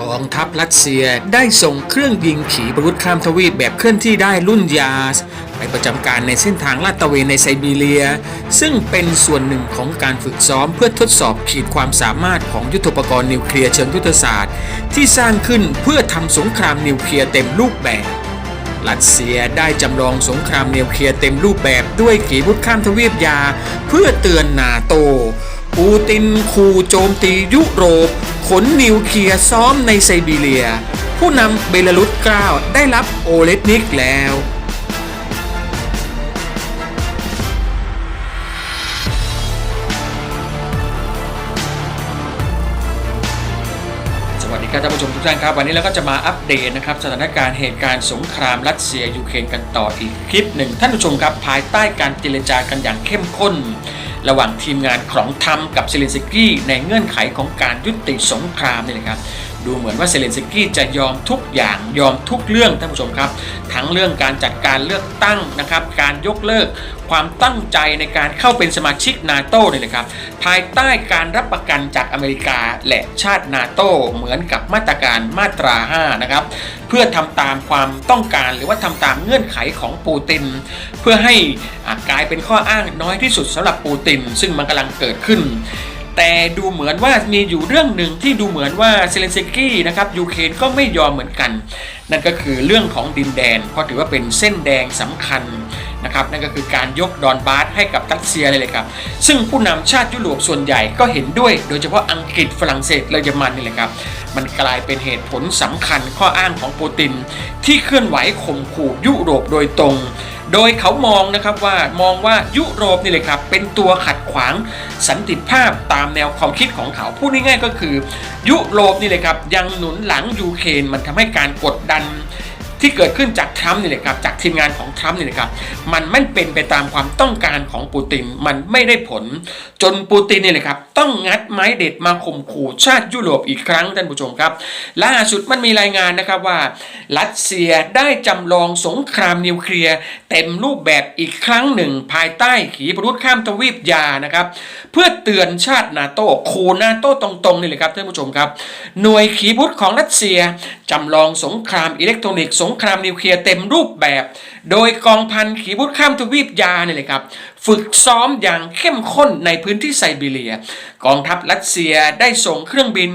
กองทัพรัสเซียได้ส่งเครื่องยิงขีปนาวุธข้ามทวีปแบบเคลื่อนที่ได้รุ่นยาส ไปประจำการในเส้นทางลาดตระเวนในไซบีเรีย ซึ่งเป็นส่วนหนึ่งของการฝึกซ้อมเพื่อทดสอบขีดความสามารถของยุทธปกรณ์นิวเคลียร์เชิงยุทธศาสตร์ ที่สร้างขึ้นเพื่อทำสงครามนิวเคลียร์เต็มรูปแบบรัสเซียได้จำลองสงครามนิวเคลียร์เต็มรูปแบบด้วยขีปนาวุธข้ามทวีปยา เพื่อเตือนนาโต ปูตินขู่โจมตียุโรป ขนนิวเคลียร์ซ้อมในไซบีเรีย ผู้นำเบลารุสกล้าวได้รับโอเลตนิกแล้วสวัสดีครับท่านผู้ชมทุกท่านครับวันนี้เราก็จะมาอัปเดตนะครับสถานการณ์เหตุการณ์สงครามรัสเซียยูเครนกันต่ออีกคลิปหนึ่งท่านผู้ชมครับภายใต้การเจรจากันอย่างเข้มข้น ระหว่างทีมงานของทำกับเซเลนสกี้ในเงื่อนไขของการยุติสงครามนี่แหละครับ ดูเหมือนว่าเซเลนสกี้จะยอมทุกอย่างยอมทุกเรื่องท่านผู้ชมครับ ทั้งเรื่องการจัดการเลือกตั้งนะครับ การยกเลิกความตั้งใจในการเข้าเป็นสมาชิกนาโต้เนี่ยนะครับ ภายใต้การรับประกันจากอเมริกาและชาตินาโต้เหมือนกับมาตรการมาตรา 5 นะครับ เพื่อทำตามความต้องการหรือว่าทำตามเงื่อนไขของปูติน เพื่อให้อะกลายเป็นข้ออ้างน้อยที่สุดสำหรับปูติน ซึ่งมันกำลังเกิดขึ้น แต่ดูเหมือนว่ามีอยู่เรื่องหนึ่งที่ดูเหมือนว่าเซเลนสกี้นะครับยูเครนก็ไม่ยอมเหมือนกัน นั่นก็คือเรื่องของดินแดน เพราะถือว่าเป็นเส้นแดงสำคัญนะครับนั่นก็คือการยกดอนบาสให้กับรัสเซียเลยลยครับ ซึ่งผู้นำชาติยุโรปส่วนใหญ่ก็เห็นด้วย โดยเฉพาะอังกฤษฝรั่งเศสและเยอรมันนี่แหละครับ มันกลายเป็นเหตุผลสำคัญข้ออ้างของปูติน ที่เคลื่อนไหวข่มขู่ยุโรปโดยตรง โดยเขามองนะครับว่ามองว่ายุโรปนี่เลยครับเป็นตัวขัดขวางสันติภาพตามแนวความคิดของเขาพูดง่ายๆก็คือ ยุโรปนี่เลยครับยังหนุนหลังยูเครนมันทำให้การกดดัน ที่เกิดขึ้นจากทรัมป์นี่แหละครับจากทีมงานของทรัมป์นี่แหละครับมันไม่เป็นไปตามความต้องการของปูตินมันไม่ได้ผล จนปูตินนี่แหละครับต้องงัดไม้เด็ดมาข่มขู่ชาติยุโรปอีกครั้งท่านผู้ชมครับล่าสุดมันมีรายงานนะครับว่า รัสเซียได้จำลองสงครามนิวเคลียร์เต็มรูปแบบอีกครั้งหนึ่ง ภายใต้ขีปนาวุธข้ามทวีปยานะครับเพื่อเตือนชาตินาโต้ขู่นาโต้ตรงๆนี่เลยครับท่านผู้ชมครับ หน่วยขีปนาวุธของรัสเซียจำลองสงครามอิเล็กทรอนิกส์สงครามนิวเคลียร์เต็มรูปแบบ โดยกองพันขีปุตข้ามทวีปยาเนี่ยเลยครับ ฝึกซ้อมอย่างเข้มข้นในพื้นที่ไซบีเรีย กองทัพรัสเซียได้ส่งเครื่องบิน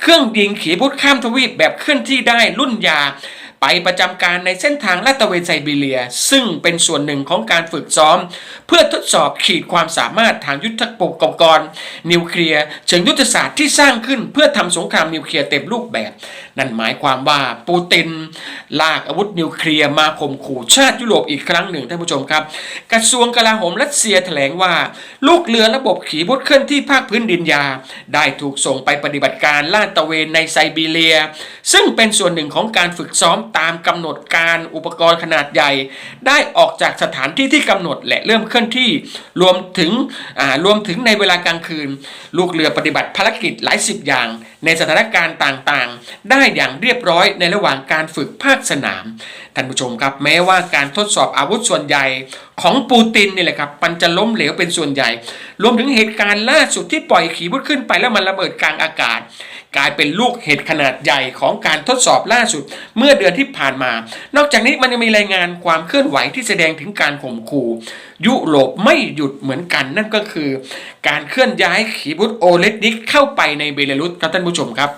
เครื่องยิงขีปุตข้ามทวีปแบบเคลื่อนที่ได้รุ่นยา ไปประจำการในเส้นทางลาดตระเวนไซบีเรีย ซึ่งเป็นส่วนหนึ่งของการฝึกซ้อม เพื่อทดสอบขีดความสามารถทางยุทธปกรณ์นิวเคลียร์เชิงยุทธศาสตร์ที่สร้างขึ้นเพื่อทำสงครามนิวเคลียร์เต็มรูปแบบ นั่นหมายความว่าปูตินลากอาวุธนิวเคลียร์มาข่มขู่ชาติยุโรปอีกครั้งหนึ่งท่านผู้ชมครับ กระทรวงกลาโหมรัสเซียแถลงว่า ลูกเรือระบบขีปนาวุธเคลื่อนที่ภาคพื้นดินยา ได้ถูกส่งไปปฏิบัติการลาดตระเวนในไซบีเรีย ซึ่งเป็นส่วนหนึ่งของการฝึกซ้อมตามกำหนดการอุปกรณ์ขนาดใหญ่ ได้ออกจากสถานที่ที่กำหนดและเริ่มเคลื่อนที่รวมถึงรวมถึงในเวลากลางคืน ลูกเรือปฏิบัติภารกิจหลายสิบอย่าง ในสถานการณ์ต่างๆ ได้อย่างเรียบร้อยในระหว่างการฝึกภาคสนาม ท่านผู้ชมครับ แม้ว่าการทดสอบอาวุธส่วนใหญ่ของปูตินนี่แหละครับมันจะล้มเหลวเป็นส่วนใหญ่ รวมถึงเหตุการณ์ล่าสุดที่ปล่อยขีปนาวุธขึ้นไปแล้วมันระเบิดกลางอากาศ กลายเป็นลูกเห็ดขนาดใหญ่ของการทดสอบล่าสุด เมื่อเดือนที่ผ่านมา นอกจากนี้มันยังมีรายงานความเคลื่อนไหวที่แสดงถึงการข่มขู่ยุโรปไม่หยุดเหมือนกัน นั่นก็คือ การเคลื่อนย้ายขีปนาวุธโอเลตนิกเข้าไปในเบลารุสครับท่านผู้ชมครับ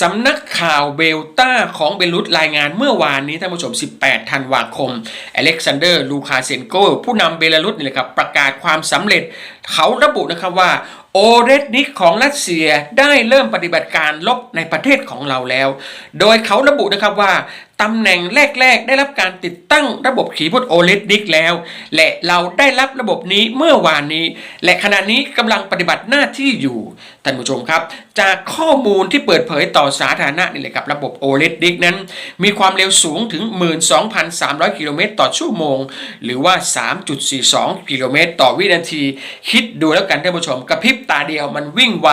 สำนักข่าวเบลต้าของเบลุตรายงานเมื่อวานนี้ท่านผู้ชม 18 ธันวาคม อเล็กซานเดอร์ ลูคาเซนโก ผู้นำเบลารุสนี่แหละครับประกาศความสำเร็จ เขาระบุนะครับว่าโอเรสนิกของรัสเซียได้เริ่มปฏิบัติการลบในประเทศของเราแล้ว โดยเขาระบุนะครับว่า ตำแหน่งแรก ๆ ได้รับการติดตั้งระบบขีปนาวุธโอเลสนิกแล้ว และเราได้รับระบบนี้เมื่อวานนี้ และขณะนี้กำลังปฏิบัติหน้าที่อยู่ท่านผู้ชมครับ จากข้อมูลที่เปิดเผยต่อสาธารณะนี่เลยครับระบบโอเลสนิกนั้น มีความเร็วสูงถึง 12,300 กิโลเมตรต่อชั่วโมง หรือว่า 3.42 กิโลเมตรต่อวินาที คิดดูแล้วกันท่านผู้ชมกระพริบตาเดียวมันวิ่งไว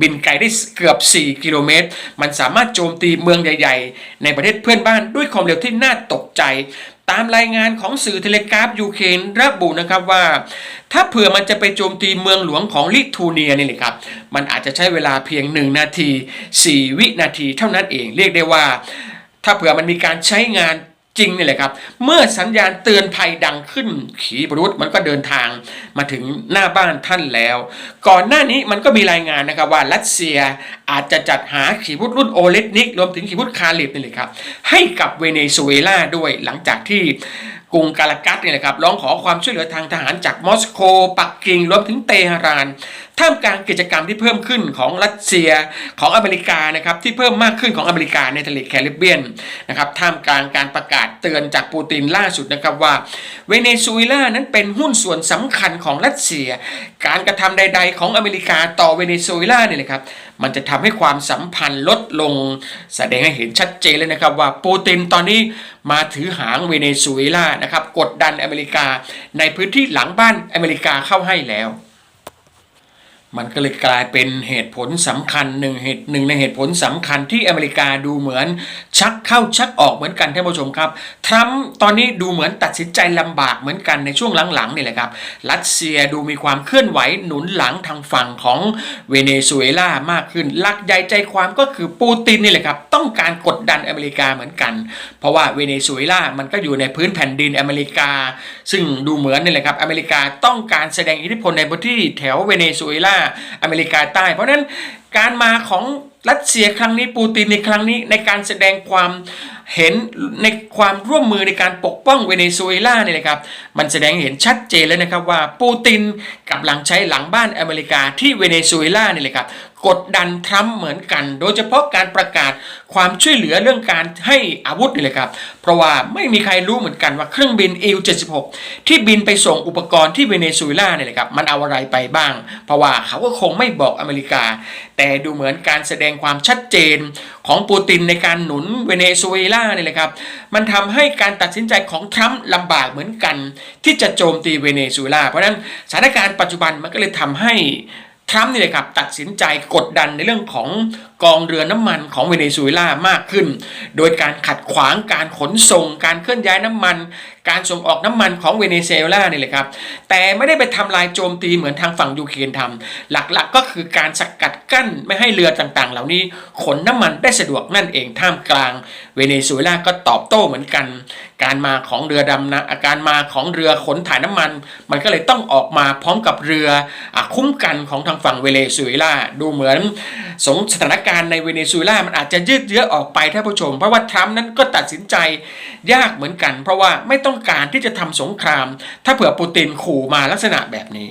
บินไกลได้เกือบ 4 กิโลเมตร มันสามารถโจมตีเมืองใหญ่ ๆ ในประเทศเพื่อนบ้านด้วยความเร็วที่น่าตกใจ ตามรายงานของสื่อเทเลกราฟยูเครนระบุนะครับว่า ถ้าเผื่อมันจะไปโจมตีเมืองหลวงของลิทัวเนียนี่แหละครับ มันอาจจะใช้เวลาเพียง 1 นาที 4 วินาทีเท่านั้นเองเรียกได้ว่า ถ้าเผื่อมันมีการใช้งาน จริงนี่แหละครับ เมื่อสัญญาณเตือนภัยดังขึ้น ขีปรุษมันก็เดินทางมาถึงหน้าบ้านท่านแล้ว ก่อนหน้านี้มันก็มีรายงานนะครับว่ารัสเซียอาจจะจัดหาขีปรุษรุ่นโอเลตนิกรวมถึงขีปรุษคาลิบนี่แหละครับ ให้กับเวเนซุเอลาด้วยหลังจากที่กรุงกาลากัสเนี่ยนะครับร้องขอความช่วยเหลือทางทหารจากมอสโกปักกิ่งรวมถึงเตหะราน ท่ามกลางกิจกรรมที่เพิ่มขึ้นของรัสเซียของอเมริกานะครับที่เพิ่มมากขึ้นของอเมริกาในทะเลแคริบเบียนนะครับท่ามกลางการประกาศเตือนจากปูตินล่าสุดนะครับว่า เวเนซุเอลานั้นเป็นหุ้นส่วนสำคัญของรัสเซีย การกระทำใด ๆ ของอเมริกาต่อเวเนซุเอลาเนี่ยนะครับมันจะทำให้ความสัมพันธ์ลดลง แสดงให้เห็นชัดเจนเลยนะครับว่าปูตินตอนนี้มาถือหางเวเนซุเอลานะครับกดดันอเมริกาในพื้นที่หลังบ้านอเมริกาเข้าให้แล้ว มันก็เลยกลายเป็นเหตุผลสำคัญหนึ่งเหตุหนึ่งในเหตุผลสำคัญที่อเมริกาดูเหมือนชักเข้าชักออกเหมือนกันท่านผู้ชมครับทรัมป์ตอนนี้ดูเหมือนตัดสินใจลำบากเหมือนกันในช่วงหลังๆนี่แหละครับ รัสเซียดูมีความเคลื่อนไหวหนุนหลังทางฝั่งของเวเนซุเอลามากขึ้นหลักใหญ่ใจความก็คือปูตินนี่แหละครับต้องการกดดันอเมริกาเหมือนกัน เพราะว่าเวเนซุเอลามันก็อยู่ในพื้นแผ่นดินอเมริกา ซึ่งดูเหมือนนี่แหละครับอเมริกาต้องการแสดงอิทธิพลในพื้นที่แถวเวเนซุเอลาอเมริกาใต้ เพราะนั้นการมาของรัสเซียครั้งนี้ปูตินในครั้งนี้ในการแสดงความเห็นในความร่วมมือในการปกป้องเวเนซุเอลาเนี่ยนะครับ มันแสดงเห็นชัดเจนเลยนะครับว่าปูตินกำลังใช้หลังบ้านอเมริกาที่เวเนซุเอลาเนี่ยแหละครับ กดดันทรัมป์เหมือนกัน โดยเฉพาะการประกาศความช่วยเหลือเรื่องการให้อาวุธนี่แหละครับ เพราะว่าไม่มีใครรู้เหมือนกันว่าเครื่องบิน Il-76 ที่บินไปส่งอุปกรณ์ที่เวเนซุเอลาเนี่ยแหละครับมันเอาอะไรไปบ้าง เพราะว่าเขาก็คงไม่บอกอเมริกา แต่ดูเหมือนการแสดงความชัดเจนของปูตินในการหนุนเวเนซุเอลาเนี่ยแหละครับมันทำให้การตัดสินใจของทรัมป์ลำบากเหมือนกัน ที่จะโจมตีเวเนซุเอลาเพราะฉะนั้นสถานการณ์ปัจจุบันมันก็เลยทำให้ ทรัมป์นี่แหละครับตัดสินใจกดดันในเรื่องของกองเรือน้ำมันของเวเนซุเอลามากขึ้น โดยการขัดขวางการขนส่ง การเคลื่อนย้ายน้ำมัน การส่งออกน้ำมันของเวเนซุเอลานี่แหละครับ แต่ไม่ได้ไปทำลายโจมตีเหมือนทางฝั่งยูเครนทำหลักๆก็คือการสกัดกั้นไม่ให้เรือต่างๆ เหล่านี้ขนน้ำมันได้สะดวกนั่นเองท่ามกลาง เวเนซุเอลาก็ตอบโต้เหมือนกัน การมาของเรือดำนะการมาของเรือขนถ่ายน้ำมัน มันก็เลยต้องออกมาพร้อมกับเรืออคุ้มกันของทางฝั่งเวเนซุเอลาดูเหมือนสงสถานการณ์ในเวเนซุเอลา มันอาจจะยืดเยื้อออกไปท่านผู้ชม เพราะว่าทรัมป์นั้นก็ตัดสินใจยากเหมือนกัน เพราะว่าไม่ต้องการที่จะทำสงคราม ถ้าเผื่อปูตินขู่มาลักษณะแบบนี้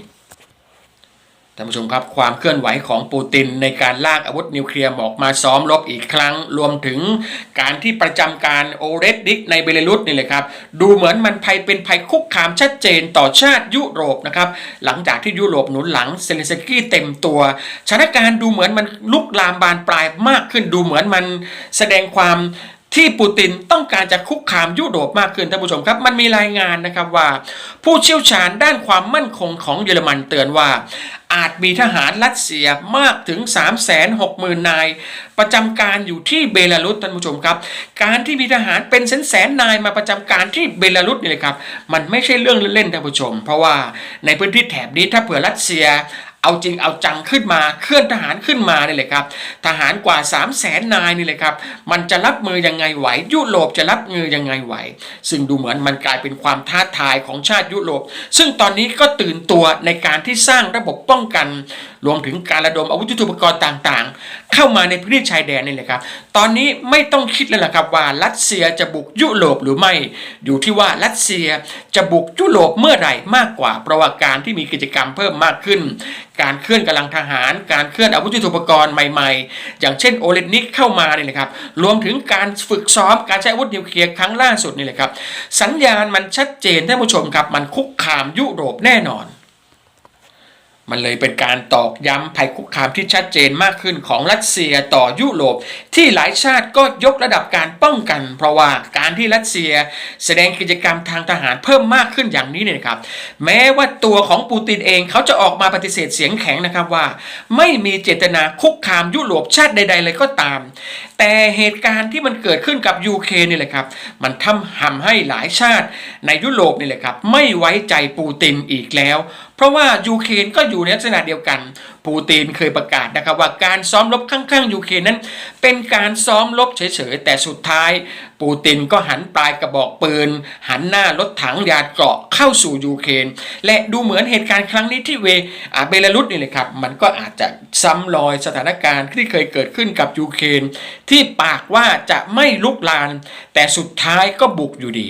ท่านผู้ชมครับความเคลื่อนไหวของปูตินในการลากอาวุธนิวเคลียร์ออกมาซ้อมรบอีกครั้ง รวมถึงการที่ประจำการโอเรสดิกในเบลารุสนี่เลยครับ ดูเหมือนมันภัยเป็นภัยคุกคามชัดเจนต่อชาติยุโรปนะครับ หลังจากที่ยุโรปหนุนหลังเซเลสกี้เต็มตัวสถานการณ์ดูเหมือนมันลุกลามบานปลายมากขึ้นดูเหมือนมันแสดงความที่ปูตินต้องการจะคุกคามยุโรปมากขึ้นท่านผู้ชมครับ มันมีรายงานนะครับว่า ผู้เชี่ยวชาญด้านความมั่นคงของเยอรมันเตือนว่า อาจมีทหารรัสเซียมากถึง 360,000 นาย ประจำการอยู่ที่เบลารุสท่านผู้ชมครับ การที่มีทหารเป็นแสนแสนนายมาประจำการที่เบลารุสนี่เลยครับ มันไม่ใช่เรื่องเล่นๆท่านผู้ชม เพราะว่าในพื้นที่แถบนี้ถ้าเผื่อรัสเซีย เอาจริงเอาจังขึ้นมาเคลื่อนทหารขึ้นมานี่เลยครับ ทหารกว่า 3 0 0แสนนายนี่เลยครับ มันจะรับมือยังไงไหว ยุโรปจะรับมือยังไงไหว ซึ่งดูเหมือนมันกลายเป็นความท้าทายของชาติยุโรป ซึ่งตอนนี้ก็ตื่นตัวในการที่สร้างระบบป้องกันรวมถึงการระดมอาวุธยุทโธปกรณ์ต่างๆ เข้ามาในพื้นที่ชายแดนนี่แหละครับ ตอนนี้ไม่ต้องคิดเลยล่ะครับว่ารัสเซียจะบุกยุโรปหรือไม่ อยู่ที่ว่ารัสเซียจะบุกยุโรปเมื่อไหร่มากกว่าเพราะว่าการที่มีกิจกรรมเพิ่มมากขึ้น การเคลื่อนกำลังทหาร การเคลื่อนอาวุธยุทโธปกรณ์ใหม่ๆ อย่างเช่นโอเลนิกเข้ามาเนี่ยนะครับ รวมถึงการฝึกซ้อมการใช้อาวุธนิวเคลียร์ครั้งล่าสุดนี่แหละครับ สัญญาณมันชัดเจนท่านผู้ชมครับ มันคุกคามยุโรปแน่นอน มันเลยเป็นการตอกย้ำภัยคุกคามที่ชัดเจนมากขึ้นของรัสเซียต่อยุโรป ที่หลายชาติก็ยกระดับการป้องกัน เพราะว่าการที่รัสเซียแสดงกิจกรรมทางทหารเพิ่มมากขึ้นอย่างนี้เนี่ยครับ แม้ว่าตัวของปูตินเองเขาจะออกมาปฏิเสธเสียงแข็งนะครับว่า ไม่มีเจตนาคุกคามยุโรปชาติใด ๆ เลยก็ตาม แต่เหตุการณ์ที่มันเกิดขึ้นกับยูเครนนี่แหละครับมันทำทำให้หลายชาติในยุโรปนี่แหละครับไม่ไว้ใจปูตินอีกแล้ว เพราะว่ายูเครนก็อยู่ในลักษณะเดียวกัน ปูตินเคยประกาศนะครับว่าการซ้อมรบข้างๆยูเครนนั้น เป็นการซ้อมรบเฉยๆแต่สุดท้าย ปูตินก็หันปลายกระบอกปืน หันหน้ารถถังยาเกราะเข้าสู่ยูเครนและดูเหมือนเหตุการณ์ครั้งนี้ที่เวอาเบลารุสนี่เลยครับมันก็อาจจะซ้ำรอยสถานการณ์ที่เคยเกิดขึ้นกับยูเครนที่ปากว่าจะไม่ลุกลาน แต่สุดท้ายก็บุกอยู่ดี